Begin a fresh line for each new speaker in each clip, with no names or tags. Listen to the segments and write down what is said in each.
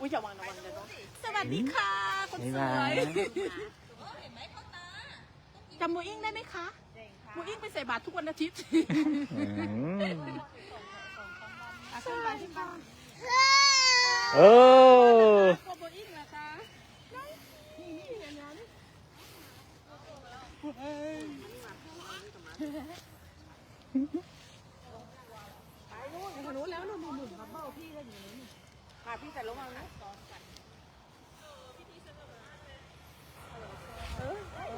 อุ้ยอย่าวางระวังเลยเนาะสวัสดีค่ะคน
บ๊าย
ส
บา
วยยจำโมอิงได้ไหมคะโมอิงไปใส่บาตรทุกวันอาทิตย์
อืม
อะขึ้นไปขึ้นไป
โอ้
โมอิงเหรอคะนี่นี่อย่างนั้นเอ้ยไปนู่นไปทางนู้นแล้วนู่นนู่นนู่นบับเบิ้ลพี่ก็อยู่นี่ ค่ะพี่แต่ระวังนะเออเออ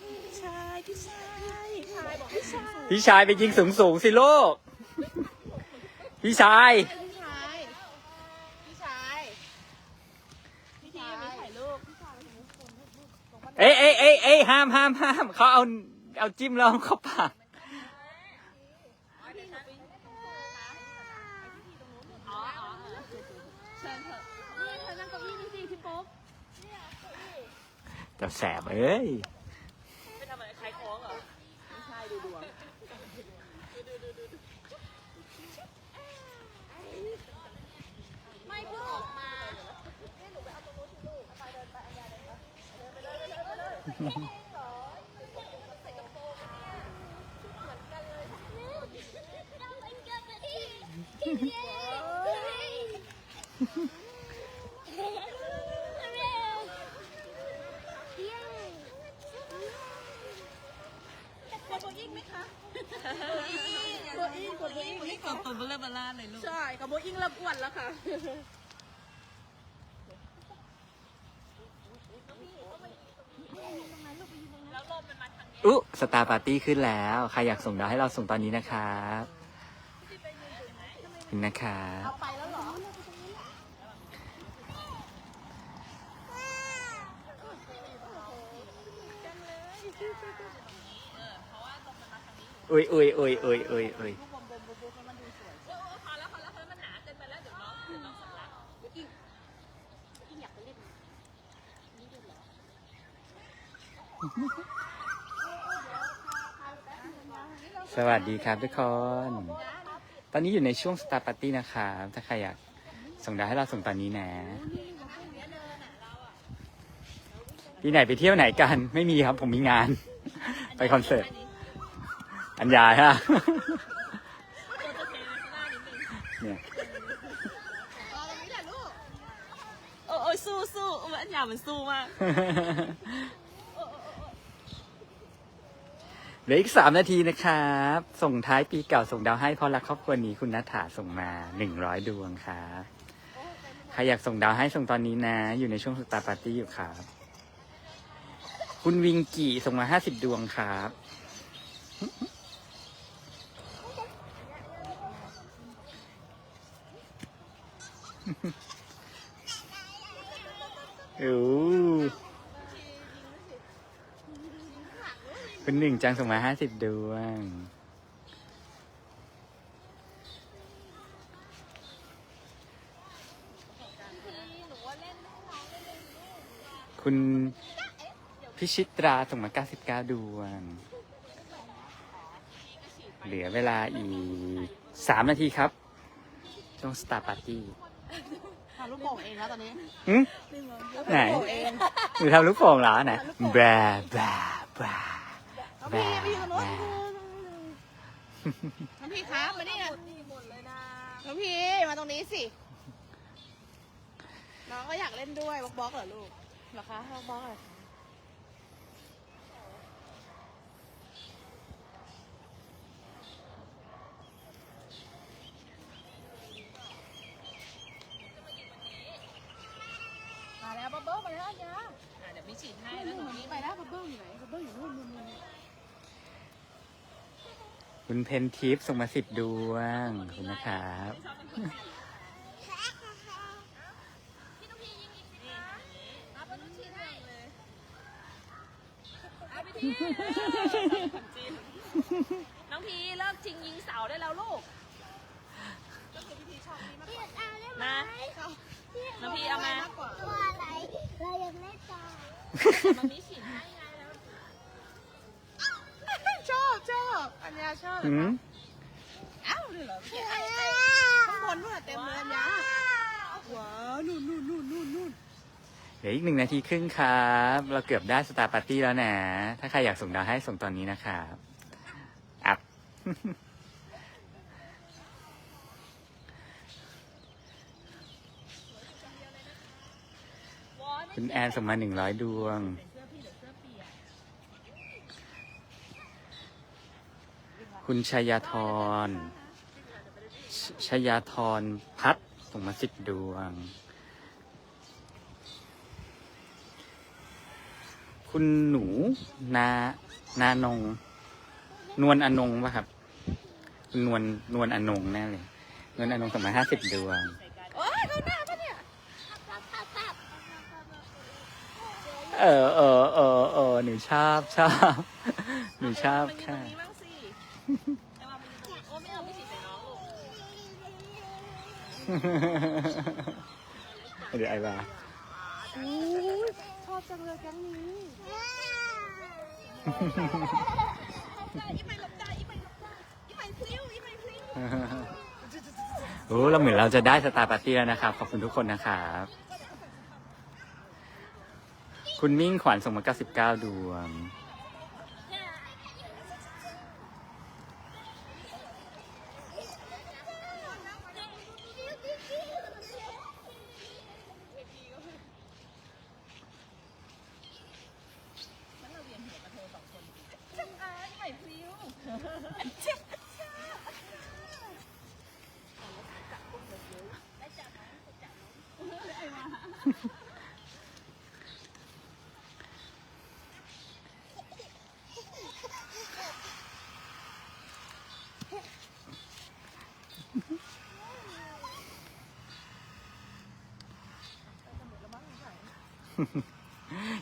พี่ชายพี่ชายพี่ชายบอกพี่ชาย
พี่ชายไปยิงสูงสูงสิลูกพี่ชาย
พี่ชายพี่ทีมีถ่ายรูปพี่ชาย
เอ้ยเอ้ยเอ้ยเอ้ยห้ามห้ามห้ามเขาเอาเอาจิ้มแล้วเอาเข้าปาก
อ๋ออ๋อเชิญเถอะนี่เธอนั่งเก้าอี้นี่สิพี่โป๊ก
จะแสบเอ้ย
ไปทำอะไรขายของเหรอไม่ใช่ดูดวงไม่เพิ่งออกมา กดตัวอิงไหมคะตัวอิงกดตัวอิง
นี่กดตัวเบลอเบลาเลยลูก
ใช่กับโบอิงเริ่มอ้วนแล้วค่ะ
อุ๊ สตาร์ปาร์ตี้ขึ้นแล้ว ใครอยากส่งดาวให้เราส่งตอนนี้นะครับถึงนะครับ
เอาไปแล้วเหรอ
อุ้ยอุ้ยอุ้ยอุ้ยอุ้ยอุ้ย
พอ ส
วัสดีครับทุกคน ตอนนี้อยู่ในช่วงสตาร์ปาร์ตี้นะครับ ถ้าใครอยากส่งดาวให้เราส่งตอนนี้นะปีไหนไปเที่ยวไหนกัน ไม่มีครับผมมีงาน ไปคอนเสิร์ต อัญญาฮะเนี่ย
โอ้ยสู้สู้อันยามันสู้มาก
เห ลืออีกสามนาทีนะครับ ส่งท้ายปีเก่าส่งดาวให้เพราะรักครอบครัวนี้คุณนัฐาส่งมาหนึ่งร้อยดวงครับใครอยากส่งดาวให้ส่งตอนนี้นะ อยู่ในช่วงสตาร์ปาร์ตี้อยู่ครับ คุณวิงกี้ส่งมาห้าสิบดวงครับ โอ้คุณหนึ่ง จังส่งมาห้าสิบดวง คุณพิชิตราส่งมา99ดวง เหลือเวลาอีก3นาทีครับ ช่วงสตาร์ปาร์ตี้
ทำลูกโป่งเองแล้วตอนนี้
หืมไหน
โป่งเอง
หรือทำลูกโป่งเหรอไหนแบรแบรแบร
น้องพี่ไปอยู่ตรงโน้นน้องพี่ครับมานี่นะน้องพี่มาตรงนี้สิ น้องก็อยากเล่นด้วยบล็อกบล็อกเหรอลูกเหรอคะบล็อกบล็อกเหรอมาแล้วบับเบิ้ลมาแล้วอันยา
อะเดี๋ยวไม่ฉีดให้
ไป
แล้
แล้ว ว
ห
ห
นู
นู
นี่
ไปแล้วบับเบิ้ลอยู่ไหนบับเบิ้ลอยู่นู่นนู่นนู่น
คุณเพนทิปส่งมาสิบดวงขอบคุณนะครับ
น้องพีเลิกชิงยิงเสาได้แล้วลูกมาน้องพีเอามา
ตัวอะไร เรายังไม่ตาย
มันมีฉีดให้ไง
อัญญาชอบ
หืม
เอ้าเลยเหรอไม่ใช่ข้างบนนู่นอะเต็มเลยอัญญาว้าวนู่นนู่นนู่นนู่นนู่น
เหลืออีกหนึ่งนาทีครึ่งครับ เราเกือบได้สตาร์ปาร์ตี้แล้วนะ ถ้าใครอยากส่งดาวให้ส่งตอนนี้นะครับอัพ
วอน
คุณแอนส่งมาหนึ่งร้อยดวง
เสื้อพี่หรือเสื้อเปียก
คุณชยาธรชชยาธรพัฒน์ส่งมาสิบดวง คุณหนูนานานง นวลอนงป่ะครับ คุณนวลนวลอนงแน่เลย นวลอนงส่งมาห้าสิบดวง
โอ้ยเขาหน้าปะเนี่ย
เออเออเออเออหนูชอบชอบหนูชอบ
มันยืนตร
ค่ะ
โอ้ไม่เอาไม่ฉีดใส่น้องลูก
เดี๋ยวไอ้บ้า
ชอบจังเลยแก๊งนี้อีไปหลบได้อีไปหลบได้อีไปพลิ้วอีไปพลิ้ว
โอ้เราเหมือนเราจะได้สตาร์ปาร์ตี้แล้วนะครับ ขอบคุณทุกคนนะครับ คุณมิ่งขวัญส่งมา 99 ดวง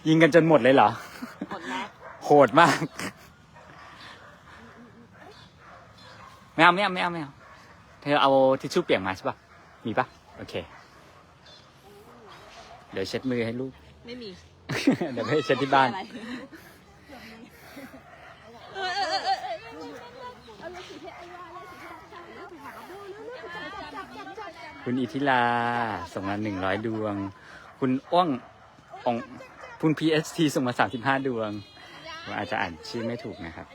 ยิงกันจนหมดเลยเหรอ
หมดแล้ว
โหดมากไม่เอาไม่เอาไม่เอาไม่เอาเธอเอาทิชชู่เปียกมาใช่ปะมีปะโอเค เดี๋ยวเช็ดมือให้ลูก
ไม่มี
เดี๋ยวไปเช็ดที่บ้านคุณอิทิลาส่งมาหนึ่งร้อยดวง คุณอ้วงอง คุณ PST ส่งมา 35 ดวงว่าอาจจะอ่านชื่อไม่ถูกนะครับ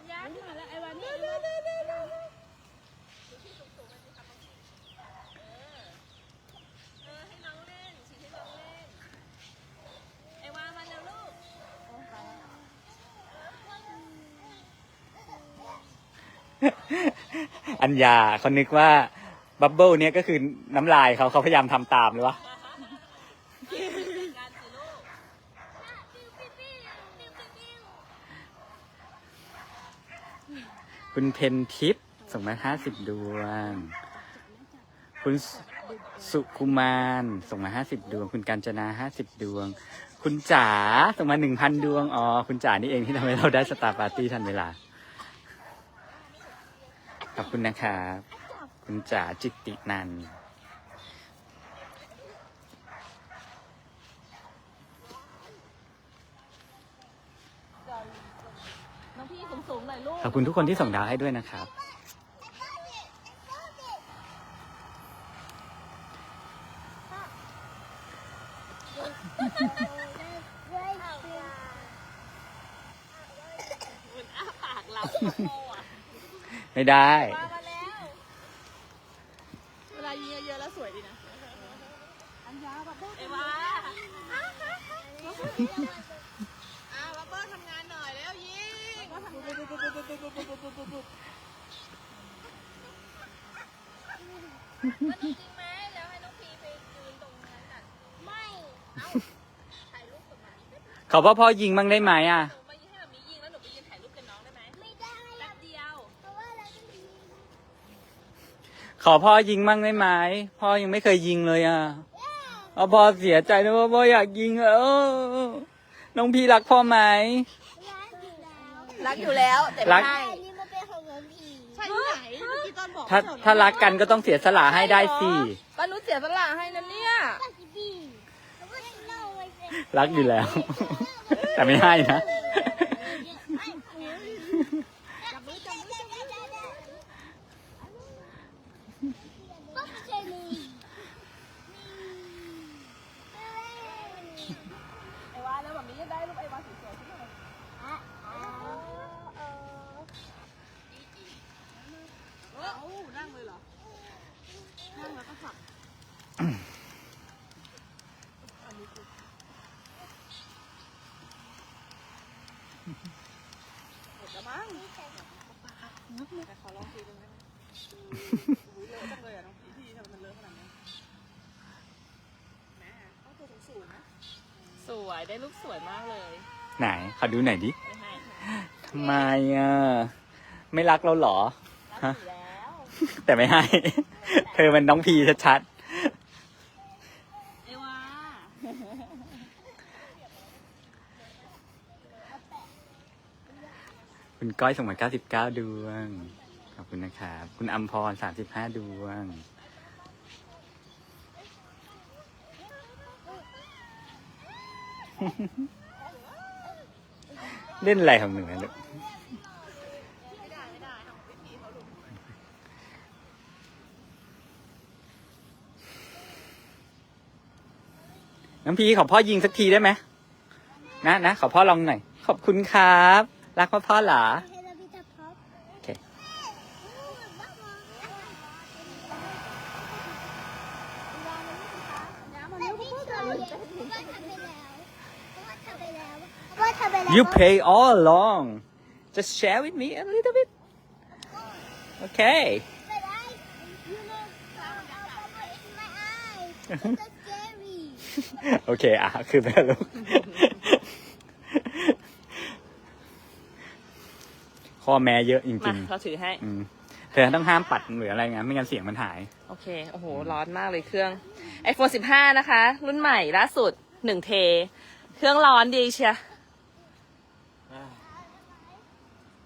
อัญญาเขา
นึกว่า บับเบิลเนี่ยก็คือน้ำลายเขาเขาพยายามทำตามเลยวะ
การสิลูก
คุณเพนทิพย์ส่งมาห้าสิบดวง คุณสุคุมารส่งมาห้าสิบดวง คุณกาญจนาห้าสิบดวง คุณจ๋าส่งมาหนึ่งพันดวง อ๋อ คุณจ๋านี่เองที่ทำให้เราได้สตาร์ปาร์ตี้ทันเวลา ขอบคุณนะครับ คุณจ๋าจิตตินัน
องพี่สูงๆหน่ อยลูก
ขอบคุณทุกคนที่ส่งดาวให้ด้วยนะครับ ไม่ได้
มาแล้ว
เวลายิงเยอะๆแล้วสวยดีนะ อัญญาบับเบิ้ล
ไอ้วา
อ่าบับเบิ้ลทำงานหน่อยแล้วยิง
มัน ต้องจริงไหมแล้วให้น้องพีไปยืนตรงนั้นน่ะไม่เอ้าถ่ายรูปกับมัน
ขอพ่อพ่อยิงบ้างได้ไหมอะ
หนูมาให้แบบนี้ยิงแล้วหนูไปยืนถ่ายรูปกับน้องได้ไหมไม่ได้แป๊บเดียวเข
อพ่อยิงบ้างได้ไหมพ่อยังไม่เคยยิงเลยอะเอาพ่อเสียใจนะว่าพ่ออยากยิงเออน้องพี่รักพ่อไหม
รั กอยู่แล้วแต่
รั
ไม่
ก
ให้
อันนี้มันเป็นของน้องผี
ใช่ที่ไหนเมื่อกี้ตอนบอก
ถ้าถ้ารักกันก็ต้องเสียสละให้ได้สิ
ป้านุชเสียสละให้นะเนี่ย
ก็สิบีแล้วก็เล่าไว้เป็น
รักอยู่แล้ว แต่ไม่ให้นะ
จับมือจับมือจับมือ
มั้งแต่ขอลองทีนึงได้ไหมอุ้ยเลอะจังเลยอะน้องพี่พี่ทำไมมันเลอะขนาดนี้แม่ต้องตัวสูงๆนะ
สวยได้รูปสวยมากเลย
ไหนขอดูหน่อยดิ
ไม่ให้
ทำไมอะไม่รักเราเหรอ
รักอยู่แล้ว
แต่ไม่ให้ เธอมันน้องพีชัด
เอวา
ๆ คุณก้อยส่งมา99ดวง ขอบคุณนะครับ คุณอัมพร35ดวง เล่นอะไรของหนูนะลูกน้ำพีขอพ่อยิงสักทีได้ไหมนะนะขอพ่อลองหน่อย ขอบคุณครับ รักพ่อพ่อเหรอ
ให้เราพิจารณา
โอเค
แต่พี่เคยว่าทำไปแล้วว่าทำไปแล้วว่าทำไปแล้ว
You pay all along just share with me a little bit okay
But I, you know, in my eye. It's so scary.
โอเคอะคือไปแล้วลูก ข้อแม้เยอะจ
มา
ริง
เราถือให้
ๆอืมเธอต้องห้ามปัดหรืออะไรงั้นไม่งั้นเสียงมันหาย
โอเค โอ้โห ร้อนมากเลยเครื่อง iPhone 15 นะคะ รุ่นใหม่ล่าสุดหนึ่งเท เครื่องร้อนดีเชีย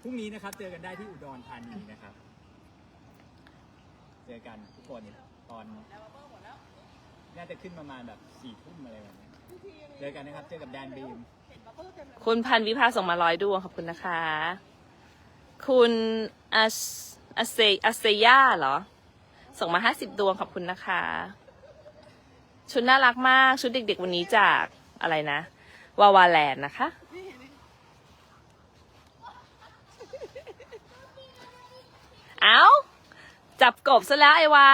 พรุ่งนี้นะครับ เจอกันได้ที่อุดรธานีนะครับ เจอกันทุกคนตอนน่าจะขึ้นประมาณแบบสี่ทุ่มอะไรแบบนี้เจอกันนะครับ เจอกับแดนบีม
คุณพันวิภาส่งมาร้อยดวงขอบคุณนะคะ คุณอาสอาเซอาเซย่าเหรอ ส่งมาห้าสิบดวงขอบคุณนะคะ ชุดน่ารักมาก ชุดเด็กๆวันนี้จากอะไรนะ วาวาแลนด์นะคะ เอาจับกบซะแล้วไอวา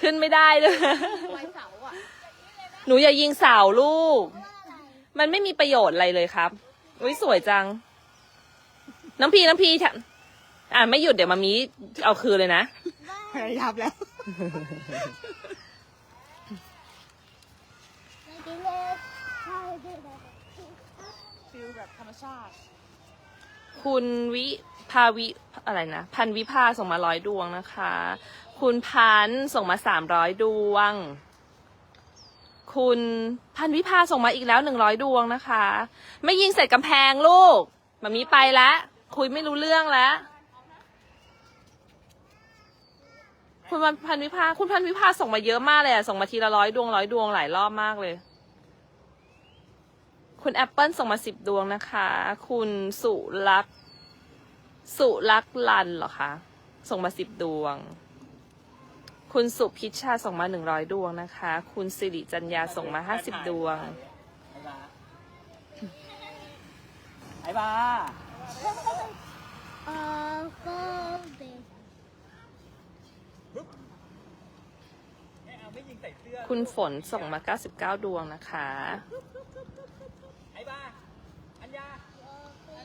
ขึ้นไม่ได้เลย
ไว้เสาอะ
หนูอย่ายิงเสาลูก มันไม่มีประโยชน์อะไรเลยครับ อุ้ยสวยจัง น้องพีน้องพีแถมอ่าไม่หยุดเดี๋ยวมามีเอาคืนเลยนะ
พยายามแล้ว ฟิลแบบธรรมชาติ
คุณวิภาวิอะไรนะ พันวิภาส่งมาร้อยดวงนะคะ คุณพันธุ์ส่งมาสามร้อยดวง คุณพันวิภาส่งมาอีกแล้วหนึ่งร้อยดวงนะคะ ไม่ยิงใส่กำแพงลูกมามีไปแล้ว คุยไม่รู้เรื่องแล้ว คุณพันวิภา คุณพันวิภาส่งมาเยอะมากเลยอะส่งมาทีละร้อยดวงร้อยดวงหลายรอบมากเลย คุณแอปเปิลส่งมาสิบดวงนะคะ คุณสุรักษ์สุรักษลันเหรอคะ ส่งมาสิบดวง คุณสุพิชชาส่งมาหนึ่งร้อยดวงนะคะ คุณสิริจัญญาส่งมาห้าสิบดวง
ไอ้บ้า
Oh, golden.
ไม่เอาไม่ยิงใส่เสื้อ
คุณฝนส่งมาเก้าสิบเก้าดวงนะคะ
ไอ้บ้า อัญญา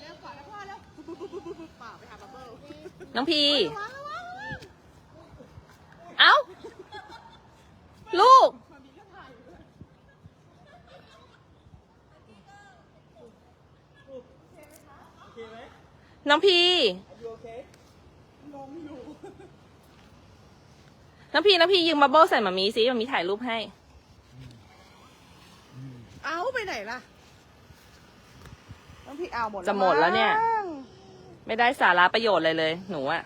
แล้วก่อนแล้วพ่อแล้วปุ๊บปุ๊บปุ๊บปุ๊บปุ๊บป่าไปหาบับเบิ้ล
น้องพี เอ้า ลูก
โอ เคไหม
น้องพี
อยู่โอเค
งงอยู่
น้องพีน้องพียืมบับเบิ้ลใส่มามีสิมามีถ่ายรูปให้
เอาไปไหนล่ะต้องพี่เอาหมด
จะหมดแล้วเนี่ย
มั้ง
ไม่ได้สาระประโยชน์อะไรเลย หนูอะ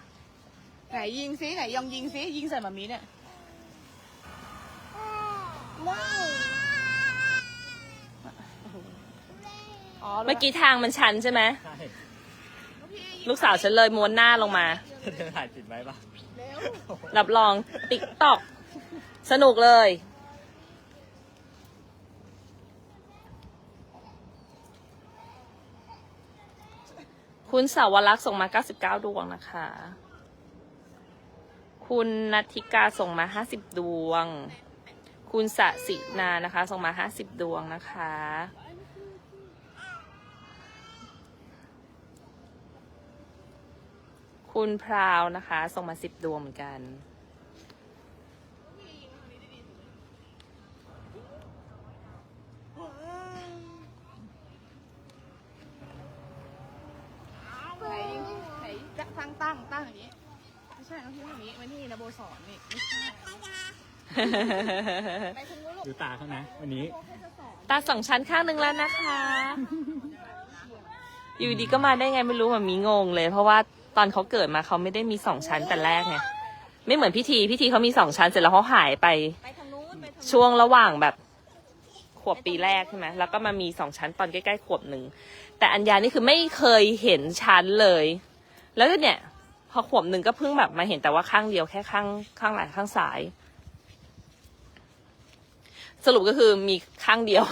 ไหนยิงซิไหนยองยิงซิยิงใส่มามีเนี่ย
No.
อ๋อ
เมื่อกี้ทางมันชันใช่ไหม
ใช่
ลูกสาวฉันเลยม้วนหน้าลงมา
เธอถ่ายติดไว้ปะ
เร็ว
รับรองติ๊กตอกสนุกเลย คุณสาวรักษ์ส่งมา 99 ดวงนะคะ คุณนัทธิกาส่งมา 50 ดวง คุณสสินานะคะ ส่งมา 50 ดวงนะคะ คุณพราวนะคะ ส่งมาสิบดวงเหมือนกัน
ไหนไหนจะตั้งตั้งตั้งอย่างนี้ ไม่ใช่น้องพี่อย่างนี้ไว้นี่นะโบสอนนี่ไม่ใช่ไปทางนู้นลูก
ดูตาเขานะวันนี้
ตาสองชั้นข้างหนึ่งแล้วนะคะ อยู่ดีก็มาได้ไงไม่รู้มันมีงงเลย เพราะว่า ตอนเขาเกิดมาเขาไม่ได้มีสองชั้นแต่แรกไงไม่เหมือนพิธีพิธีเขามีสองชั้นเสร็จแล้วเขาหายไป
ไปทางนู้นไปทาง
ช่วงระหว่างแบบขวบปีแรกใช่ไหมแล้วก็มามีสองชั้นตอนใกล้ๆขวบหนึ่งแต่อัญญานี่คือไม่เคยเห็นชั้นเลย แล้วก็เนี่ย พอขวบหนึ่งก็เพิ่งแบบมาเห็นแต่ว่าข้างเดียวแค่ข้างข้างหลังข้างซ้าย สรุปก็คือมีข้างเดียว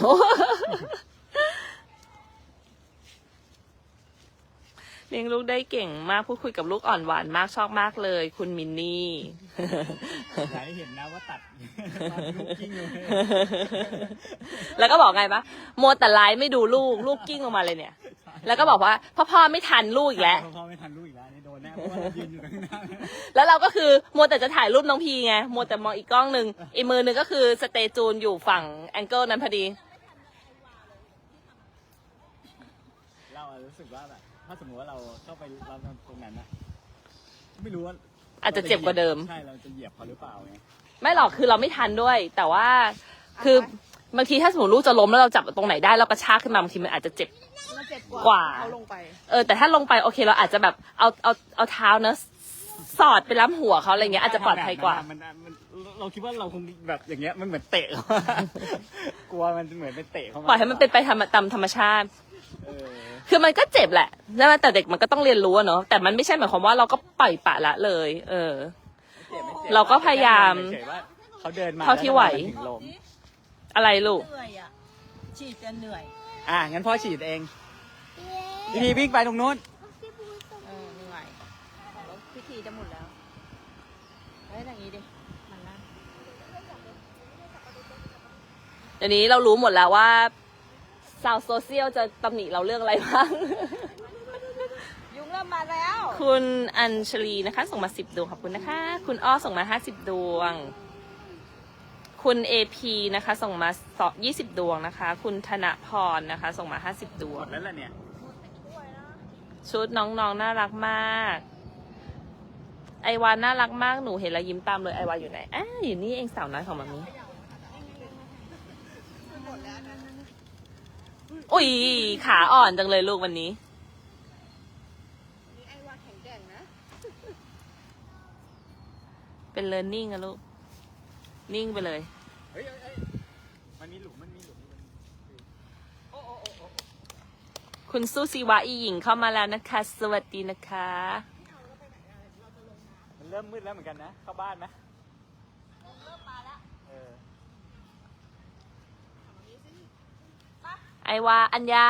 เลี้ยงลูกได้เก่งมากพูดคุยกับลูกอ่อนหวานมากชอบมากเลย คุณมินนี่
อยากให้เห็นนะว่าตัดตอนลูกกิ้งอยู่
แล้วก็บอกไงปะโมวแต่ไลฟ์ไม่ดูลูกลูกกิ้งลงมาเลยเนี่ย แล้วก็บอกว่าพ่อพ่อไม่ทันลูกอีกแล้ว
พ่อไม่ทันลูกอีกแล้วนี่โดนแน่เพราะว่าเรายืนอยู่ข้างหน้า
แล้วเราก็คือมัวแต่จะถ่ายรูปน้องพีไงมัวแต่มองอีกกล้องหนึ่งอีกมือหนึ่งก็คือสเตจูนอยู่ฝั่งแองเกิลนั้นพอดี
เราอะรู้สึกว่าแบบ ถ้าสมมติว่าเราเข้าไปเราตรงนั้นนะไม่รู้ว่า
อาจจะเจ็บกว่าเดิม
ใช่เราจะเหยียบเขาหรือเปล่าไง
ไม่หรอกคือเราไม่ทันด้วย แต่ว่าคือบางทีถ้าสมมติลูกจะล้มแล้วเราจับตรงไหนได้เรากระชากขึ้นมาบางทีมันอาจจะเจ็บ
มันเจ็บ
กว่า
เขาลงไป
เออแต่ถ้าลงไปโอเคเราอาจจะแบบเอาเอาเอาเท้าเนอะสอดไปล้ำหัวเขาอะไรเงี้ยอาจจะปลอดภัยกว่า
มันมันเราคิดว่าเราคงแบบอย่างเงี้ยมันเหมือนเตะเขา กลัวมันเหมือนเป็นเตะเขามา
ปล่อยให้มันเป็นไปธรรมตามธรรมชาติ
เออ
คือมันก็เจ็บแหละใช่ไหมแต่เด็กมันก็ต้องเรียนรู้อะเนาะแต่มันไม่ใช่หมายความว่าเราก็ปล่อยปละละเลย เออ
ไม่เจ็บไม่จ็บ
เราก็พยายาม
เฉยๆว่าเขาเดินมา
เท่าที่ไหว
แล้มันถึงล้ม
อะไรลูก
เหนื่อยอะ ฉีดจะเหนื่อย
อะงั้นพ่อฉีดเอง
เย้
พี่พีวิ่งไปตรงนู้น
พี่พูดตรง
เออเหนื่อยแล้วพิธีจะหมดแล้วเฮ้ยอย่างนี้ดิ มันนั่น
เดี๋ยวนี้เรารู้หมดแล้วว่า สาวโซเชียลจะตำหนิเราเรื่องอะไรบ้าง
ยุงเริ่มมาแล้ว
คุณอัญชลีนะคะ ส่งมาสิบดวงขอบคุณนะคะ คุณอ้อส่งมาห้าสิบดวง คุณเอพีนะคะ ส่งมาสองยี่สิบดวงนะคะ คุณธนพรนะคะ ส่งมาห้าสิบดว
หม
ง
ดแล้วล่ะเนี่ย
ชุดน้องๆนน่ารักมาก ไอวานน่ารักมาก หนูเห็นแล้วยิ้มตามเลย ไอวานอยู่ไหนอ้าอยู่นี่เองสาวน้อยของมามี อุ้ยขาอ่อนจังเลยลูกวันนี้
นี่ไอ้ว่าแข็งแกร่งนะ
เป็น learning อะลูก นิ่งไปเลย
เฮ้ยเฮ้ยเฮ้ยมันมีหลุม มันมีหลุม
คุณสู้ซีวะอีหญิงเข้ามาแล้วนะคะ สวัสดีนะคะ
มันเริ่มมืดแล้วเหมือนกันนะ เข้าบ้านไหมเริ่มมาแล้ว เออ
ไอวา อัญญา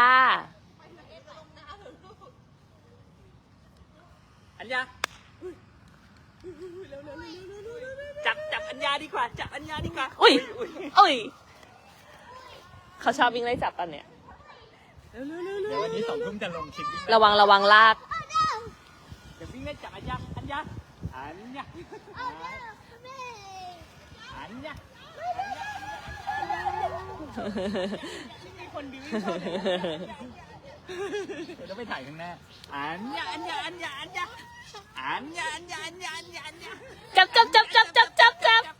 อัญญาจับจับอัญญาดีกว่า จับอัญญาดีกว่า
อุ้ย
อุ้ย
อุ้ยเขาชอบวิ่งไล่จับกันเนี่ย
เดี๋ยววันนี้สองทุ่มจะลงคลิปวิ่งไล่
ระวังระวังลาก
เดี๋ยววิ่งไล่จับอัญญา อัญญา อัญญา
แม่
อัญญา
มี คนบิว
เดี๋ยวเราไปถ่ายข้างหน้าอัญญาอัญญาอัญญาอัญญาอัญญาอัญญาอัญญาอัญญาอัญญา
จับจับจับจับจับจับจับ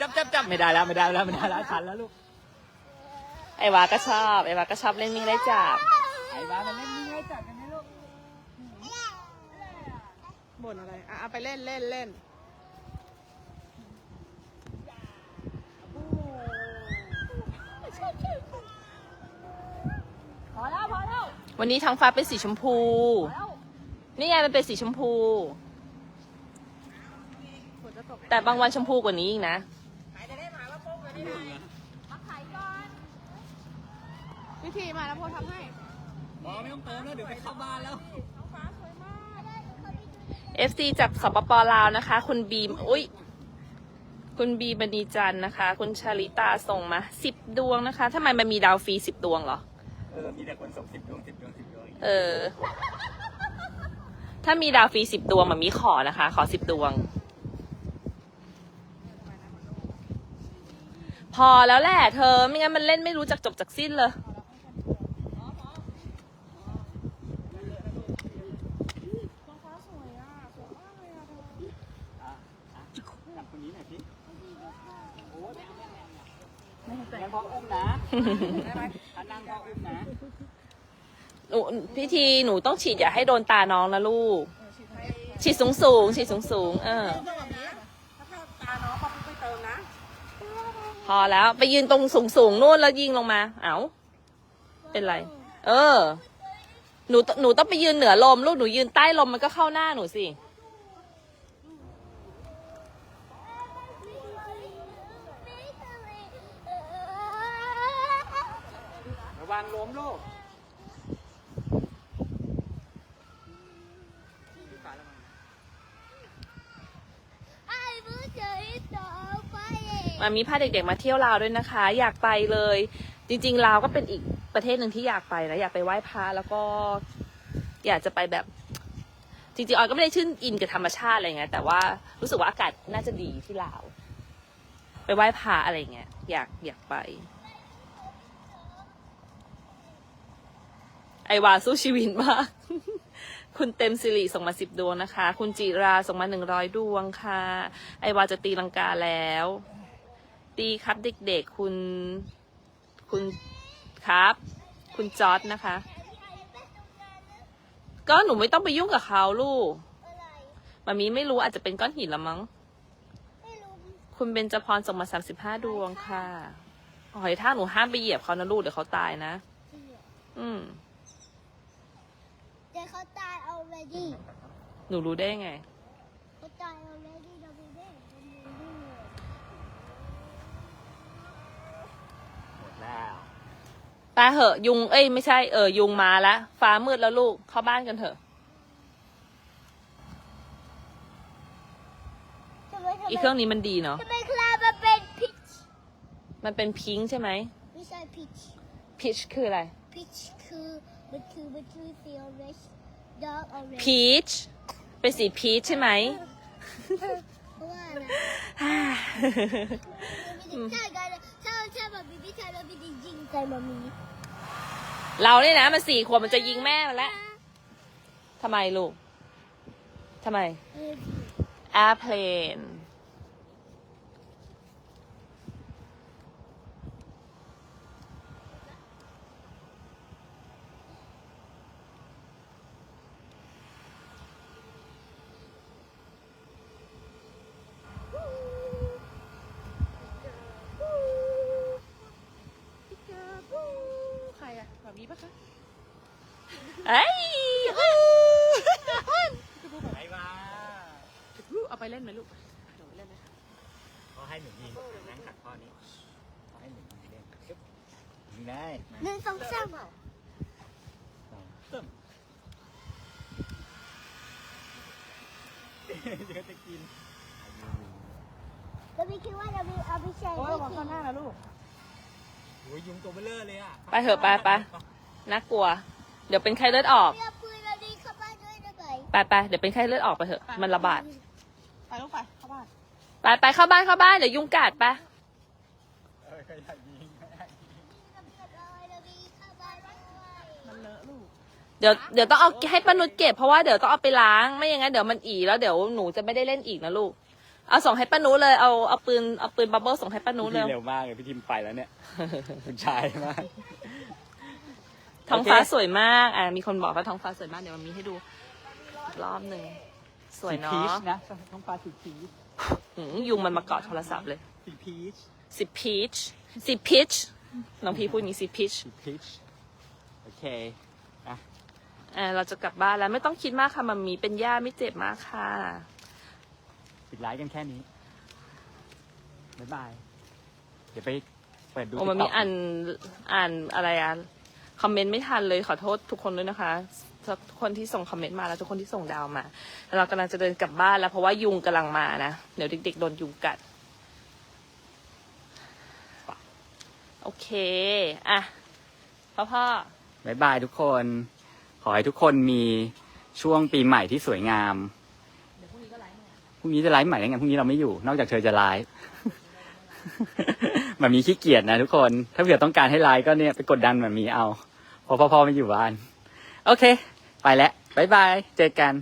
จับจับจับไม่ได้แล้วไม่ได้แล้วไม่ได้แล้วทันแล้วลูก
ไอวาก็ชอบไอวาก็ชอบเล่นวิ่งไล่จับ
ไอ้บ้ามันเล่นนี่ไงจับกันไหมลูก
บ่นอะไรอะเอาไปเล่นเล่นเล่น
วันนี้ท้องฟ้าเป็นสีชมพูนี่ไงมันเป็นสีชมพู
ฝนจะตก
แต่บางวันชมพูกว่านี้อีกนะ
พิธีมาแล้วโพทำให้
บอไม่ต้องเติมแล้วเดี๋ยวไปเข้าบ้านแล้ว
FC จากสปปลาวนะคะ คุณบีมอุ้ยคุณบีมณีจันทร์นะคะ คุณชลิตาส่งมาสิบดวงนะคะทำไมมันมีดาวฟรีสิบดวงเหรอ
เออ มีแต่คนส่งสิบดวงสิบดวงสิบดวง
เออ ถ้ามีดาวฟรีสิบดวงมามีขอนะคะ ขอสิบดวง พอแล้วแหละเธอ ไม่งั้นมันเล่นไม่รู้จักจบจากสิ้นเลย
จับคนนี้หน่อยสิโอ้ไม่เอาไม่เอาไม่เอางั้นพ่ออุ้มนะ ได้ไหม ถ้านั่งพ่ออุ้มนะ
หนูพิธีหนูต้องฉีดอย่าให้โดนตาน้องนะลูก ฉีดสูงสูงๆฉีดสูงสูงๆเออ
ต้องแบบนี้ถ้าเข้าตาน้องปั๊บไปเติมนะ
พอแล้วไปยืนตรงสูงสูงๆนู่นแล้วยิงลงมา เอ้า เป็นไร เออ หนูหนูต้องไปยืนเหนือลม ลูกหนูยืนใต้ลมมันก็เข้าหน้าหนูสิ
ระวังล้มลูกพี่ฟ้าระวัง
มามีพาเด็กๆมาเที่ยวลาวด้วยนะคะ อยากไปเลย จริงๆลาวก็เป็นอีกประเทศหนึ่งที่อยากไปนะอยากไปไหว้พระแล้วก็อยากจะไปแบบจริงๆออยก็ไม่ได้ชื่นอินกับธรรมชาติอะไรเงี้ยแต่ว่ารู้สึกว่าอากาศน่าจะดีที่ลาว ไปไหว้พระอะไรเงี้ยอยากอยากไป ไอ วาสู้ชีวิตมาก คุณเต็มสิริส่งมาสิบดวงนะคะ คุณจิราส่งมาหนึ่งร้อยดวงค่ะ ไอวาจะตีลังกาแล้ว ตีครับเด็กๆ คุณคุณครับ คุณจอร์ดนะคะ ก็หนูไม่ต้องไปยุ่งกับเขาลูกมามีไม่รู้อาจจะเป็นก้อนหินละมั้ง คุณเบญจพรส่งมาสามสิบห้าดวงค่ะหอยถ้าหนูห้ามไปเหยียบเขานะลูกเดี๋ยวเขาตายนะ อืม
แต่เขาตาย already
หนูรู้ได้ไง
เขาตาย already เราไม่ได้เราไม่รู้
หมดแล้ว
ตาเหอะยุงเอ้ยไม่ใช่เออยุงมาแล้วฟ้ามืดแล้วลูกเข้าบ้านกันเถอะ
ทำไมทำไม
อีเครื่องนี้มันดีเนาะ
ทำไมคลามาเป็นพิช
มันเป็นพิงค์ใช่ไหม
ไม่ใช่พิช
พีชคืออะไร
พิชคือ มันคือมันคือสี orange dark orange
พีชเป็นสีพีชใช่ไหม
เพราะว่าอะไรไม่ได้ใช่กันถ้าถ้าแบบมีพี่ชายเราไม่ได้ยิงใส่มามี
เราเนี่ยนะมันสี่ขวบมันจะยิงแม่มันแล้วทำไมลูกทำไม
เออ
airplane
ใครอะแบบนี้ปะคะ
เอ้ย
ไอ้มา
เอาไปเล่นไหมลูกเดี๋ยวไปเล่นไหม
เขาให้หนูยิงนั่งขัดข้อนี้เขาให้หนูยิงเล่นปึ๊บยิงได้มา
หนึ่งสองสาม
สองตึ้มเดี๋ยวจะกิน
เราไม่คิดว่าเราไม่เอาไปใช้
โอ้ย
ไม่
ระวัง
กิ
ข้าง
น
หน้านะลูก
โอ้ยยุงตัวเบลอเลยอะ
ไปเถอะไปไป น่ากลัว เดี๋ยวเป็นไข้เลือดออก
เรียกปืนเราดีเข้าบ้านด้วยนะไป
ไปไปเดี๋ยวเป็นไข้เลือดออกไปเถอะมันระบาด
ไปลูกไปเข้าบ้าน
ไปไปเข้าบ้านเข้าบ้านเดี๋ยวยุงกัดไป
เออก็อยากยิงก็อยากยิง
เราดีเข้าบ้านด้วย
มันเลอะลูก
เดี๋ยวเดี๋ยวต้องเอาให้ป้านุชเก็บเพราะว่าเดี๋ยวต้องเอาไปล้างไม่อย่างนั้นเดี๋ยวมันอีแล้วเดี๋ยวหนูจะไม่ได้เล่นอีกนะลูกเอาส่งให้ป้านุชเลยเอาเอาปืนเอาปืนบับเบิ้ลส่งให้ป้านุช
พี่
เร็ว
เร็วมากเลยพี่ทิมไปแล้วเนี่ยคุณชายมาก
ท้องฟ้า
โอเค
สวยมากอ่ามีคนบอกว่าท้องฟ้าสวยมากเดี๋ยวมันมีให้ดูอีกรอบหนึ่งสวย
สีพีช
เนาะ
นะท้องฟ้าสีพีช
หืมยุงมันมาเกาะโทรศัพท์เลย
สีพีช
สิพีชสิพีชน้องพี่พูดอย่างนี้สิพีช
สีพีชโอเคอะ
อ่าเราจะกลับบ้านแล้วไม่ต้องคิดมากค่ะมันมีเป็นย่าไม่เจ็บมากค่ะ
ปิดไลฟ์กันแค่นี้บ๊ายบาย เดี๋ยวไปเปิดดู
โอ้มันมี
TikTok
อ่านอ่านอะไรอะ คอมเมนต์ไม่ทันเลยขอโทษทุกคนด้วยนะคะทุกคนที่ส่งคอมเมนต์มาแล้วทุกคนที่ส่งดาวมาแล้วเรากำลังจะเดินกลับบ้านแล้วเพราะว่ายุงกำลังมานะเดี๋ยวเด็กๆโดนยุงกัดโอเคอะพ่อๆ
บายบายทุกคน ขอให้ทุกคนมีช่วงปีใหม่ที่สวยงามพรุ่งนี้จะไลฟ์ใหม่ยังไงพรุ่งนี้เราไม่อยู่ นอกจากเธอจะไลฟ์มันมีขี้เกียจนะทุกคน ถ้าเผื่อต้องการให้ไลฟ์ก็เนี่ยไปกดดันมันมีเอา พอาะพ่อไม่อยู่บ้าน โอเค ไปแล้วบายบาย เจอกัน